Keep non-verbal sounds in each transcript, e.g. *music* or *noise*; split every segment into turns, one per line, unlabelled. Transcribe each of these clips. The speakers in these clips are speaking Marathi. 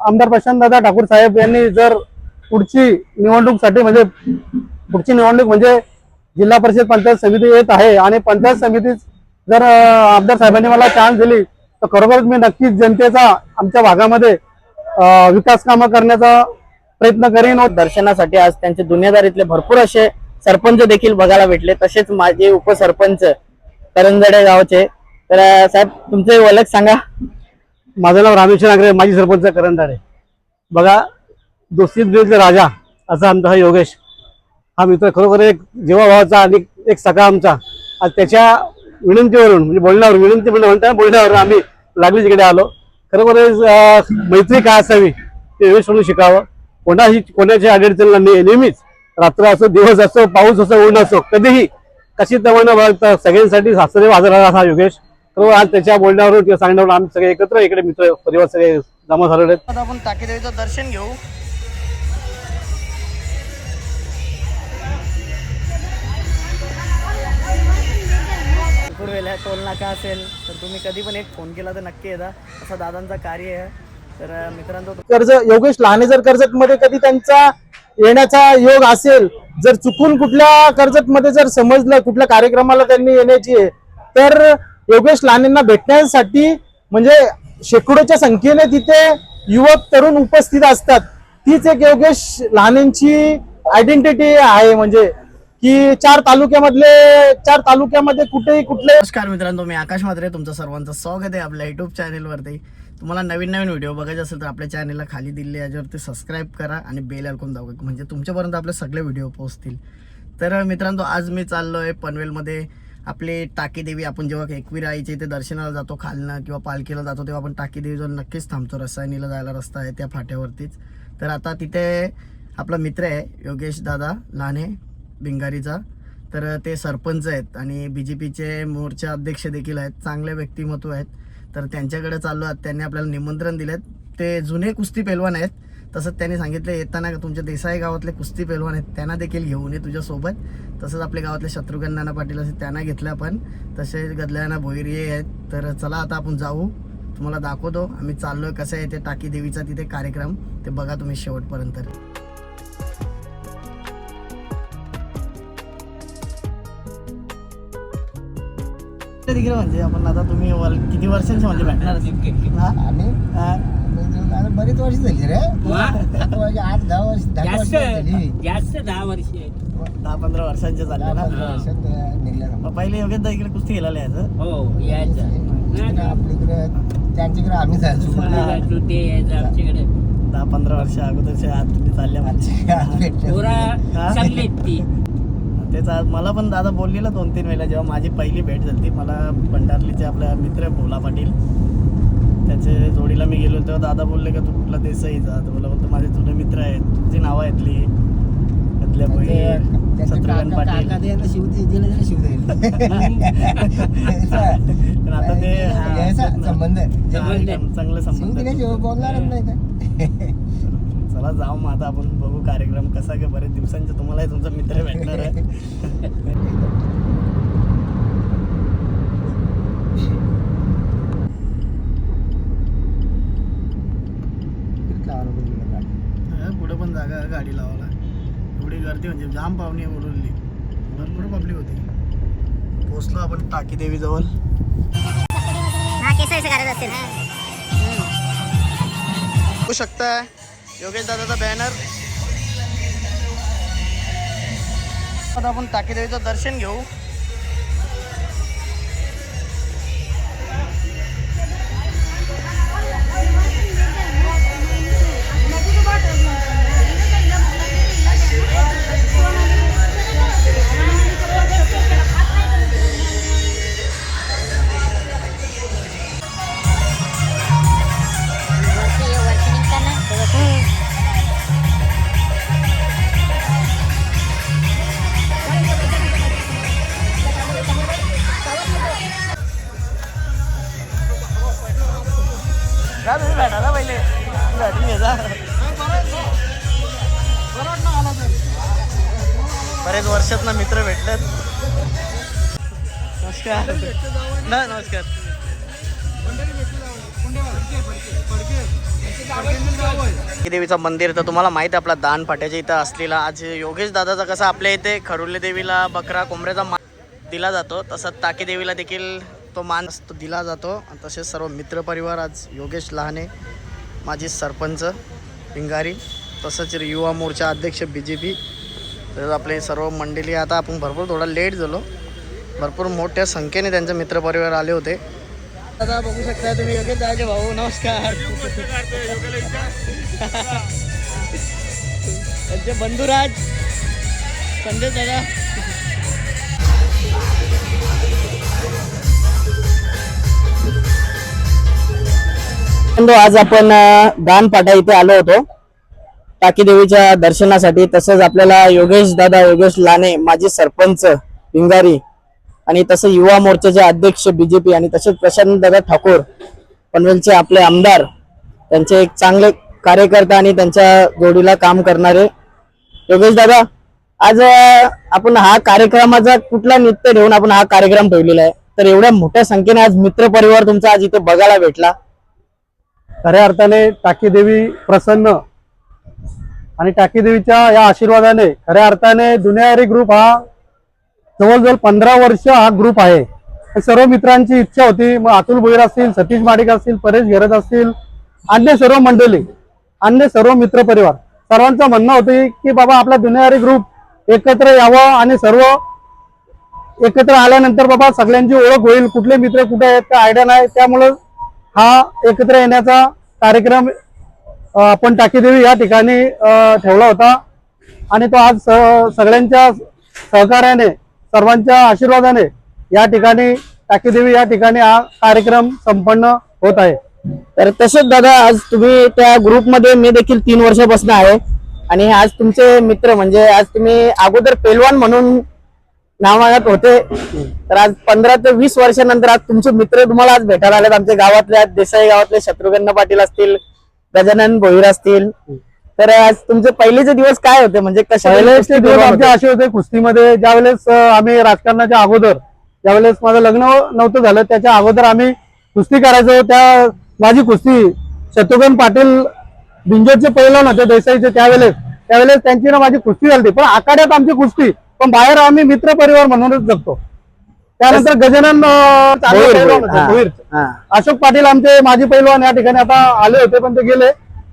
आमदार प्रशांतदादा ठाकूर साहेब यांनी जर पुढची निवडणूकसाठी म्हणजे पुढची निवडणूक म्हणजे जिल्हा परिषद पंचायत समिती येत आहे आणि पंचायत समितीत जर आमदार साहेबांनी मला चान्स दिली तर खरोखरच मी नक्कीच जनतेचा आमच्या भागामध्ये विकास कामं करण्याचा प्रयत्न करीन.
दर्शनासाठी आज त्यांचे दुनियादारीतले भरपूर असे सरपंच देखील बघायला भेटले. तसेच माझे उपसरपंच करंजडे गावचे. तर साहेब तुमचे ओळख सांगा.
माझं नाव रामेश्वर नागरे माजी सरपंच करंदाडे बघा दोस्तीत बिलचे राजा असा आमचा हा योगेश. हा मित्र खरोखर एक जीवाभावाचा आणि एक सखा आमचा. आज त्याच्या विनंतीवरून म्हणजे बोलण्यावर विनंती म्हणजे म्हणता बोलण्यावर आम्ही लागली तिकडे आलो. खरोखर मैत्री काय असावी ते योगेश म्हणून शिकावं. कोणाही कोणाच्या अडचणीला ने- नेहमीच रात्र असो दिवस असो पाऊस असो ऊन असो कधीही कशी तवण बघता सगळ्यांसाठी सासरे वाजवणारा हा योगेश. तर आज त्याच्या बोलण्यावरून किंवा सांगण्यावरून आम्ही सगळे एकत्र इकडे मित्र परिवार सगळे जमा झालेले आहेत.
आता आपण टाकेदेवीचं दर्शन घेऊ. वेळेला टोल नाका असेल तर तुम्ही कधी पण एक फोन केला तर नक्की येता. असं दादांचा कार्य आहे. तर मित्रांनो
कर्ज योगेश लहाने जर कर्जत मध्ये कधी त्यांचा येण्याचा योग असेल जर चुकून कुठल्या कर्जत मध्ये जर समजलं कुठल्या कार्यक्रमाला त्यांनी येण्याची आहे तर योगेश लहानेंना भेटण्यासाठी म्हणजे शेकडोच्या संख्येने तिथे युवक तरुण उपस्थित असतात. तीच एक योगेश लहानेंची आयडेंटिटी आहे. म्हणजे की चार तालुक्यामधले चार तालुक्यामध्ये कुठेही कुठले
नमस्कार मित्रांनो मी आकाश मात्रे तुमचं सर्वांचं स्वागत आहे आपल्या युट्यूब चॅनेलवरती तुम्हाला नवीन नवीन व्हिडिओ बघायचे असेल तर आपल्या चॅनेलला खाली दिले याच्यावरती सबस्क्राईब करा आणि बेल ऐकून दाखवा म्हणजे तुमच्यापर्यंत आपले सगळे व्हिडिओ पोहोचतील. तर मित्रांनो आज मी चाललो आहे पनवेलमध्ये. आपली टाकीदेवी आपण जेव्हा एकविराईचे आईच्या इथे दर्शनाला जातो खालनं किंवा पालखीला जातो तेव्हा आपण टाकी जाऊन नक्कीच थांबतो. रसायनीला जायला रस्ता आहे त्या फाट्यावरतीच. तर आता तिथे आपला मित्र आहे योगेश दादा लहाने भिंगारीचा तर ते सरपंच आहेत आणि बी जे पीचे मोर्चा अध्यक्ष देखील आहेत चांगले व्यक्तिमत्व आहेत. तर त्यांच्याकडे चाललो आहेत. त्यांनी आपल्याला निमंत्रण दिलेत ते जुने कुस्ती पेलवान आहेत. तसंच त्यांनी सांगितलं येताना तुमच्या देसाई गावातले कुस्ती पेलवान आहेत त्यांना देखील घेऊन ये तुझ्यासोबत. तसंच आपल्या गावातले शत्रुघ्न नाना पाटील असे त्यांना घेतल्या पण तसे गदल्याना भोईरिये आहेत. तर चला आता आपण जाऊ. तुम्हाला दाखवतो आम्ही चाललोय कसं आहे ते टाकी देवीचा तिथे कार्यक्रम. ते बघा तुम्ही शेवटपर्यंत. तिकडे म्हणजे आपण आता तुम्ही किती वर्षांचे म्हणजे भेटणार?
आणि? आता बरीच वर्ष झाली रे. आठ दहा वर्ष दहा वर्ष झाली.
जास्त दहा वर्ष.
दहा पंधरा वर्षांचे झाले
दहा
ना.
पंधरा वर्षात निघल्या
मग पहिले योग्य इकडे कुस्ती गेलेले यायचं?
हो यायचं.
आपल्याकडे त्यांच्याकडे आम्ही जायचो.
ते यायचं आमच्याकडे.
दहा पंधरा वर्ष अगोदरच्या आत तुम्ही चालल्या
पोरा
हा?
चांगले ती.
तेच आज मला पण दादा बोललेलं दोन तीन वेळेला जेव्हा माझी पहिली भेट झाली मला भंडारलीचे आपला मित्र भोला पाटील त्याचे जोडीला मी गेलो तेव्हा दादा बोलले का तू कुठला देसाईचा तर मला बोलतो माझे जुने मित्र आहेत. तुझी नावं आहेतली त्यातल्या भोईर शत्रुघ्न पाटील. *laughs* पण आता ते *laughs*
संबंध
चांगलं चांगलं संबंध *laughs* चला जाऊ मग आता आपण बघू कार्यक्रम कसा काय बरेच दिवसांचे तुम्हालाही तुमचा मित्र भेटणार आहे हा, पुढे पण जागा आहे गाडी लावायला एवढी गर्दी म्हणजे जाम पाहुणी उरली भरपूर पब्लिक होती? पोचलो आपण टाकी देवी जवळ बघू शकताय. योगेश दादाचा बॅनर आता आपण टाकी देवीचं दर्शन घेऊ. नमस्कार. ना नमस्कार.
देवीचं मंदिर तर तुम्हाला माहिती आहे आपला दान पाट्याच्या इथं असलेला. आज योगेश दादाचा कसा आपल्या इथे खरुले देवीला बकरा कोंबड्याचा मान दिला जातो तसंच टाकी देवीला देखील तो मान असतो दिला जातो. तसेच सर्व मित्रपरिवार आज योगेश लहाने माजी सरपंच पिंगारी तसंच युवा मोर्चा अध्यक्ष बी जे पी तसंच आपले सर्व मंडळी. आता आपण भरपूर थोडा लेट झालो. भरपूर मोठ्या संख्येने त्यांचे मित्रपरिवार आले होते. दादा बघू शकता तुम्ही योगेश दादाचे भाऊ नमस्कार. त्यांचे बंधुराज संदेश दादा. आज आपण दानपाटा इथे आलो होतो. टाकी देवीच्या दर्शनासाठी तसंच आपल्याला योगेश दादा योगेश लाने माजी सरपंच पिंगारी आणि तसं युवा मोर्चाचे अध्यक्ष बीजेपी आणि तसेच प्रशांत दादा ठाकूर पनवेलचे आपले आमदार त्यांचे एक चांगले कार्यकर्ता आणि त्यांच्या जोडीला काम करणारे योगेश दादा आज आपण हा कार्यक्रमाचा कुठला नित्य ठेवून आपण हा कार्यक्रम ठेवलेला आहे? तर एवढ्या मोठ्या संख्येने आज मित्र परिवार तुमचा आज इथे बघायला भेटला.
खऱ्या अर्थाने टाकीदेवी प्रसन्न आणि टाकी देवीच्या या आशीर्वादाने खऱ्या अर्थाने दुनियारी ग्रुप हा जवळजवळ पंधरा वर्ष हा ग्रुप आहे. सर्व मित्रांची इच्छा होती मग अतुल भोईर असतील सतीश माडिक असतील परेश घेरत असतील अन्य सर्व मंडळी अन्य सर्व मित्र परिवार सर्वांचं म्हणणं होतं की बाबा आपला दुनियारी ग्रुप एकत्र यावं आणि सर्व एकत्र आल्यानंतर बाबा सगळ्यांची ओळख होईल कुठले मित्र कुठे आहेत का आयडिया नाही त्यामुळं हा एकत्र येण्याचा कार्यक्रम आपण टाकीदेवी या ठिकाणी ठेवला होता. आणि तो आज स- सगळ्यांच्या सहकार्याने सर्वांच्या आशीर्वादाने या ठिकाणी टाकीदेवी या ठिकाणी हा कार्यक्रम संपन्न होत आहे.
तर तसेच दादा आज तुम्ही त्या ग्रुपमध्ये मी देखील तीन वर्षापासून आहे. आणि आज तुमचे मित्र म्हणजे आज तुम्ही अगोदर पेलवान म्हणून नावागत होते. तर आज पंधरा ते वीस वर्षानंतर आज तुमचे मित्र तुम्हाला आज भेटायला आलेत. आमच्या गावातले आज देसाई गावातले शत्रुघ्न पाटील असतील गजानन भोईर असतील. तर आज तुमचे पहिलेचे दिवस काय होते? म्हणजे
पहिलेचे दिवस आमचे असे होते कुस्तीमध्ये ज्यावेळेस अ, आम्ही राजकारणाच्या अगोदर ज्यावेळेस माझं लग्न नव्हतं झालं त्याच्या अगोदर आम्ही कुस्ती करायचो. त्या माझी कुस्ती शत्रुघ्न पाटील बिंजोडचे पैलवान होते देसाईचे त्यावेळेस. त्यावेळेस त्यांची ना माझी कुस्ती झाली पण आखाड्यात आमची कुस्ती. पण बाहेर आम्ही मित्र परिवार म्हणूनच जगतो. त्यानंतर गजानन
हा. हा.
अशोक पाटील आमचे माजी पैलवान या ठिकाणी आता आले होते पण ते गेले.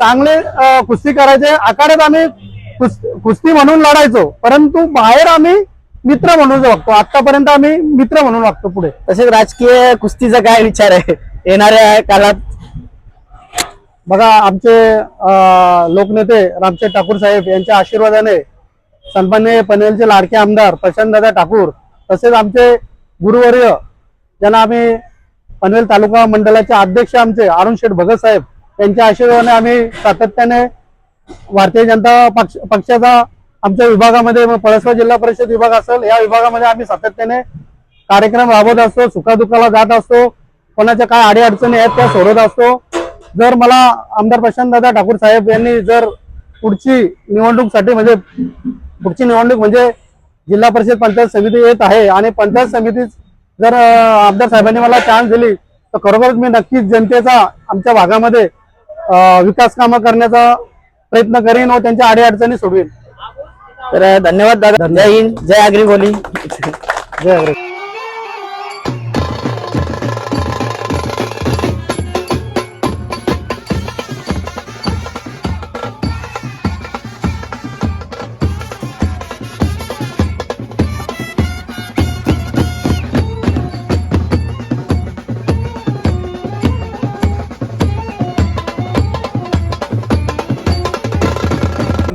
चांगले कुस्ती करायचे. आखाड्यात आम्ही कुस- कुस्ती म्हणून लढायचो. परंतु बाहेर आम्ही मित्र म्हणून वागतो. आतापर्यंत आम्ही मित्र म्हणून वागतो पुढे.
तसेच राजकीय कुस्तीचा काय विचार आहे? येणाऱ्या काळात?
बघा आमचे लोकनेते रामचंद ठाकूर साहेब यांच्या आशीर्वादाने सन्मान्य पनवेलचे लाडके आमदार प्रशांतदादा ठाकूर तसेच आमचे गुरुवर्य ज्यांना आम्ही पनवेल तालुका मंडळाचे अध्यक्ष आमचे अरुण शेठ भगत साहेब त्यांच्या आशीर्वादाने आम्ही सातत्याने भारतीय जनता पक्ष पक्षाचा आमच्या विभागामध्ये परस्पर जिल्हा परिषद विभाग असेल या विभागामध्ये आम्ही सातत्याने कार्यक्रम राबवत असतो सुखादुखाला जात असतो कोणाच्या काय अडीअडचणी आहेत त्या सोडत असतो. जर मला आमदार प्रशांतदादा ठाकूर साहेब यांनी जर पुढची निवडणूकसाठी म्हणजे पुढची निवडणूक म्हणजे जिल्हा परिषद पंचायत समिती येत आहे आणि पंचायत समितीत जर आमदार साहेबांनी मला चान्स दिली तर खरोखरच मी नक्कीच जनतेचा आमच्या भागामध्ये विकास कामं करण्याचा प्रयत्न करेन व त्यांच्या अडीअडचणी सोडवेन.
तर धन्यवाद दादा. जय हिंद. जय आगरी बोली.
जय अग्रे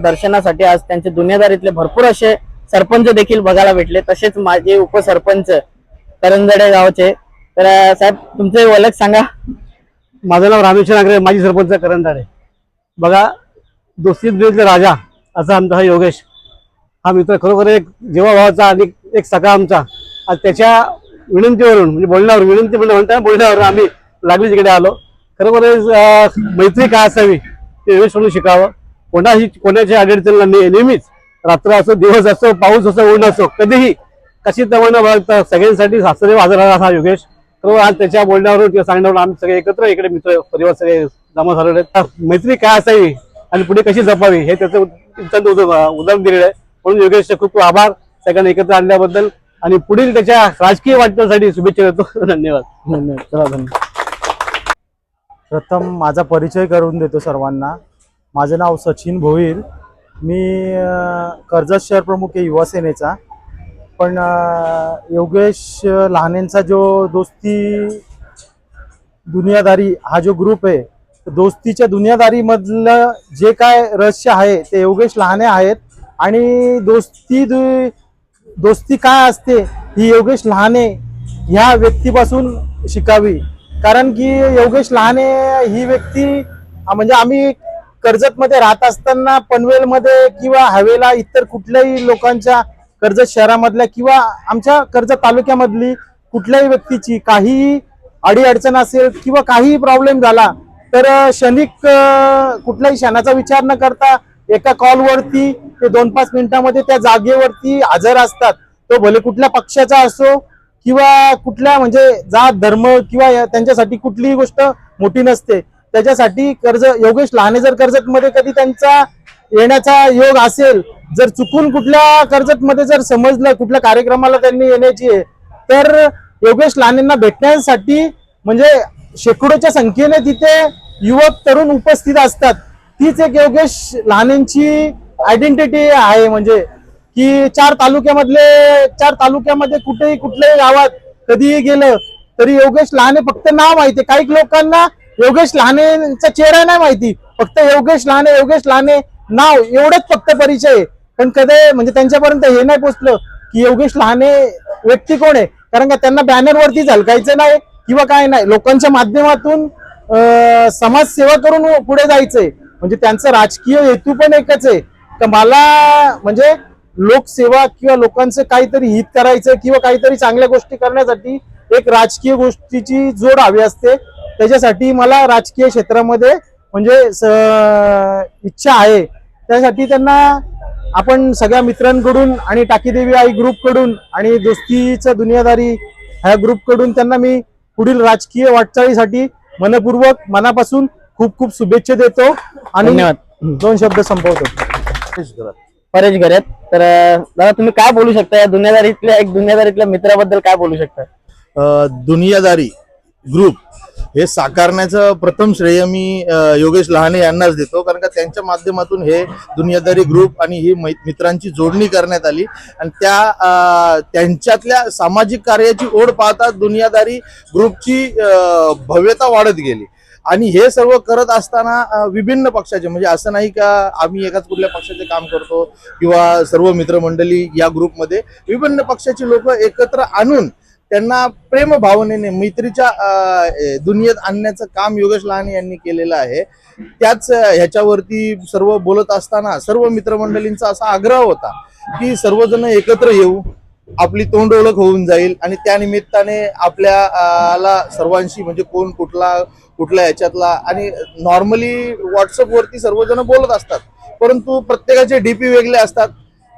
दर्शनासाठी आज त्यांचे दुनियादारीतले भरपूर असे सरपंच देखील बघायला भेटले. तसेच माझे उपसरपंच करंजडे गावचे. तर साहेब तुमचे ओळख सांगा.
माझं नाव रामेश्वर आगरे माजी सरपंच करंजाडे. बघा दोस्तीत बेतले राजा असा आमचा हा योगेश. हा मित्र खरोखर एक जीवाभावाचा आणि एक सखा आमचा. आज त्याच्या विनंतीवरून म्हणजे बोलण्यावर विनंती म्हणजे म्हणता बोलण्यावर आम्ही लागली तिकडे आलो. खरोखर मैत्री काय असावी ते योगेश म्हणून शिकावं. कोणाही कोणाच्या अडचणीला नेहमीच रात्र असो दिवस असो पाऊस असो ऊन असो कधीही कशी तवण बघता सगळ्यांसाठी सासरे हजर असा योगेश. तर आज त्याच्या बोलण्यावरून किंवा सांगण्यावरून आम्ही सगळे एकत्र इकडे मित्र परिवार सगळे जमा झालेले मैत्री काय असावी आणि पुढे कशी जपावी हे त्याचं उद- उदाहरण दिलेलं आहे. म्हणून योगेशचे खूप खूप आभार. सगळ्यांना एकत्र आणल्याबद्दल आणि पुढील त्याच्या राजकीय वाटण्यासाठी शुभेच्छा देतो. *laughs* धन्यवाद.
धन्यवाद. चला धन्यवाद. प्रथम माझा परिचय करून देतो सर्वांना. माझं नाव सचिन भोईर. मी कर्जत शहर प्रमुख आहे युवासेनेचा पण योगेश लहानेंचा जो दोस्ती दुनियादारी हा जो ग्रुप आहे दोस्तीच्या दुनियादारीमधलं जे काय रहस्य आहे ते योगेश लहाने आहेत. आणि दोस्ती दु- दोस्ती काय असते ही योगेश लहाने ह्या व्यक्तीपासून शिकावी. कारण की योगेश लहाने ही व्यक्ती म्हणजे आम्ही कर्जतमध्ये राहत असताना पनवेलमध्ये किंवा हवेला इतर कुठल्याही लोकांच्या कर्जत शहरामधल्या किंवा आमच्या कर्जत तालुक्यामधली कुठल्याही व्यक्तीची काहीही अडीअडचण असेल किंवा काही प्रॉब्लेम झाला तर क्षणिक कुठल्याही क्षणाचा विचार न करता एका कॉलवरती ते दोन पाच मिनिटामध्ये त्या जागेवरती हजर असतात. तो भले कुठल्या पक्षाचा असो किंवा कुठल्या म्हणजे जात धर्म किंवा त्यांच्यासाठी कुठलीही गोष्ट मोठी नसते. त्याच्यासाठी कर्ज योगेश लहाने जर कर्जत मध्ये कधी त्यांचा येण्याचा योग असेल जर चुकून कुठल्या कर्जत मध्ये जर समजलं कुठल्या कार्यक्रमाला त्यांनी येण्याची आहे तर योगेश लहानेंना भेटण्यासाठी म्हणजे शेकडोच्या संख्येने तिथे युवक तरुण उपस्थित असतात तीच एक योगेश लहानेंची आयडेंटिटी आहे म्हणजे की चार तालुक्यामधले चार तालुक्यामध्ये कुठेही कुठल्याही गावात कधीही गेलं तरी योगेश लहाने फक्त नाव माहिती आहे. काही लोकांना योगेश लहानेचा चेहरा नाही माहिती. फक्त योगेश लहाने योगेश लहाने नाव एवढंच फक्त परिचय. आहे. पण कधी म्हणजे त्यांच्यापर्यंत हे नाही पोचलं की योगेश लहाने व्यक्ती कोण आहे? कारण का त्यांना बॅनरवरती झलकायचं नाही किंवा काय नाही. लोकांच्या माध्यमातून समाजसेवा करून पुढे जायचंय. म्हणजे त्यांचं राजकीय हेतू पण एकच आहे. का मला म्हणजे लोकसेवा किंवा लोकांचं काहीतरी हित करायचं किंवा काहीतरी चांगल्या गोष्टी करण्यासाठी एक राजकीय गोष्टीची जोड हवी असते. त्याच्यासाठी मला राजकीय क्षेत्रामध्ये म्हणजे स- इच्छा आहे. त्यासाठी त्यांना आपण सगळ्या मित्रांकडून आणि टाकीदेवी आई ग्रुपकडून आणि दोस्तीचं दुनियादारी ह्या ग्रुपकडून त्यांना मी पुढील राजकीय वाटचालीसाठी मनपूर्वक मनापासून खूप खूप शुभेच्छा देतो आणि. दोन शब्द संपवतो.
परेश घरात तर दादा तुम्ही काय बोलू शकता? या दुनियादारीतल्या एक दुनियादारीतल्या मित्राबद्दल काय बोलू शकता?
दुनियादारी ग्रुप. हे साकारण्याचं प्रथम श्रेय मी योगेश लहाने यांनाच देतो. कारण का त्यांच्या माध्यमातून हे दुनियादारी ग्रुप आणि ही मै- मित्रांची जोडणी करण्यात आली. आणि त्या त्यांच्यातल्या सामाजिक कार्याची ओढ पाहता दुनियादारी ग्रुपची भव्यता वाढत गेली. आणि हे सर्व करत असताना विभिन्न पक्षाचे म्हणजे असं नाही का आम्ही एकाच कुठल्या पक्षाचे काम करतो किंवा सर्व मित्रमंडळी या ग्रुपमध्ये विभिन्न पक्षाची लोक एकत्र आणून त्यांना प्रेम भावनेने मैत्रीच्या दुनियेत आणण्याचं काम योगेश लहाने यांनी केलेलं आहे. त्याच ह्याच्यावरती सर्व बोलत असताना सर्व मित्रमंडळींचा असा आग्रह होता की सर्वजण एकत्र येऊ आपली तोंड ओळख होऊन जाईल आणि त्या निमित्ताने आपल्याला सर्वांशी म्हणजे कोण कुठला कुठल्या ह्याच्यातला आणि नॉर्मली व्हॉट्सअपवरती सर्वजण बोलत असतात. परंतु प्रत्येकाचे डीपी वेगळे असतात.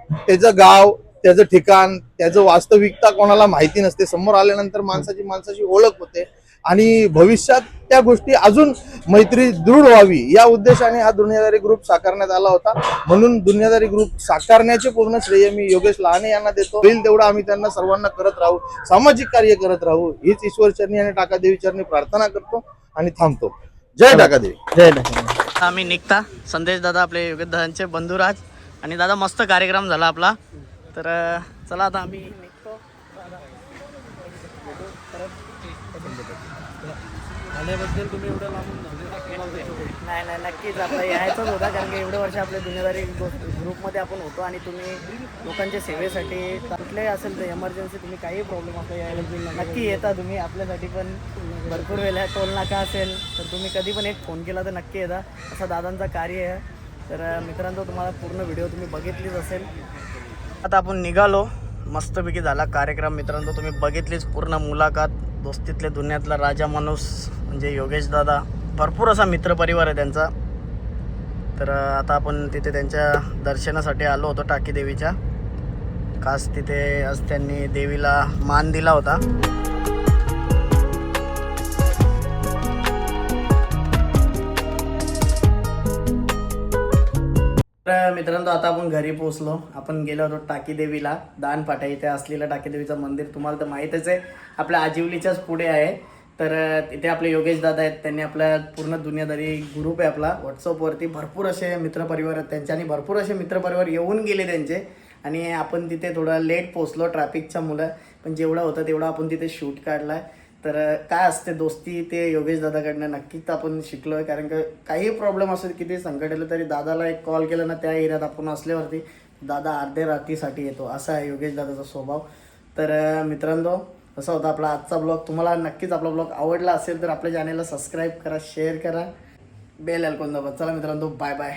त्याचं गाव त्याचं ठिकाण त्याचं वास्तविकता कोणाला माहिती नसते. समोर आल्यानंतर माणसाची माणसाची ओळख होते. आणि भविष्यात त्या गोष्टी अजून मैत्री दृढ व्हावी या उद्देशाने हा दुनियादारी ग्रुप साकारण्यात आला होता. म्हणून दुनियादारी ग्रुप साकारण्याचे पूर्ण श्रेय मी योगेश लहाने यांना देतो. होईल तेवढं आम्ही त्यांना सर्वांना करत राहू सामाजिक कार्य करत राहू हीच ईश्वर चरणी आणि टाकादेवी चरणी प्रार्थना करतो आणि थांबतो. जय टाकादेवी.
जय दादा आम्ही निघता. संदेश दादा आपले योगेश दादांचे बंधुराज. आणि दादा मस्त कार्यक्रम झाला आपला. तर चला आता आम्ही निघतो. नाही नाही नक्कीच आपला यायचंच होता कारण की एवढे वर्ष आपल्या दुनियादारी ग्रुपमध्ये आपण होतो आणि तुम्ही लोकांच्या सेवेसाठी कुठलेही असेल तर एमर्जन्सी तुम्ही काही प्रॉब्लेम असला यायला नक्की येता तुम्ही आपल्यासाठी पण भरपूर वेळ आहे. टोल नाका असेल तर तुम्ही कधी पण एक फोन केला तर नक्की येता. असं दादांचं कार्य आहे. तर मित्रांनो तुम्हाला पूर्ण व्हिडिओ तुम्ही बघितलीच असेल. आता आपण निघालो. मस्तपैकी झाला कार्यक्रम. मित्रांनो तुम्ही बघितलीच पूर्ण मुलाखत. दोस्तीतले दुनियातला राजा माणूस म्हणजे योगेश दादा. भरपूर असा मित्रपरिवार आहे त्यांचा. तर आता आपण तिथे त्यांच्या दर्शनासाठी आलो होतो टाकी देवीच्या खास तिथे आज त्यांनी देवीला मान दिला होता. तर मित्रांनो आता आपण घरी पोहोचलो. आपण गेलो होतो टाकीदेवीला. दानपाठा इथे असलेलं टाकी देवीचं मंदिर तुम्हाला तर माहीतच आहे. आपल्या आजिवलीच्याच पुढे आहे. तर तिथे आपले योगेश दादा आहेत. त्यांनी आपल्या पूर्ण दुनियादारी ग्रुप आहे आपला. व्हॉट्सअपवरती भरपूर असे मित्रपरिवार आहेत त्यांचे. आणि भरपूर असे मित्रपरिवार येऊन गेले त्यांचे. आणि आपण तिथे थोडं लेट पोचलो ट्रॅफिकच्या मुलं. पण जेवढं होतं तेवढं आपण तिथे शूट काढला आहे तर काय असते दोस्ती ते योगेश दादाकडनं नक्कीच आपण शिकलोय. कारण का काही प्रॉब्लेम असेल किती संकट आलं तरी दादाला एक कॉल केला ना त्या एरियात आपण असल्यावरती दादा अर्ध्या रात्रीसाठी येतो. असा आहे योगेश दादाचा स्वभाव. तर मित्रांनो असा होता आपला आजचा ब्लॉग तुम्हाला नक्कीच आपला ब्लॉग आवडला असेल तर आपल्या चॅनलला सबस्क्राईब करा शेअर करा. बेल आयकॉन दाबा. चला मित्रांनो बाय बाय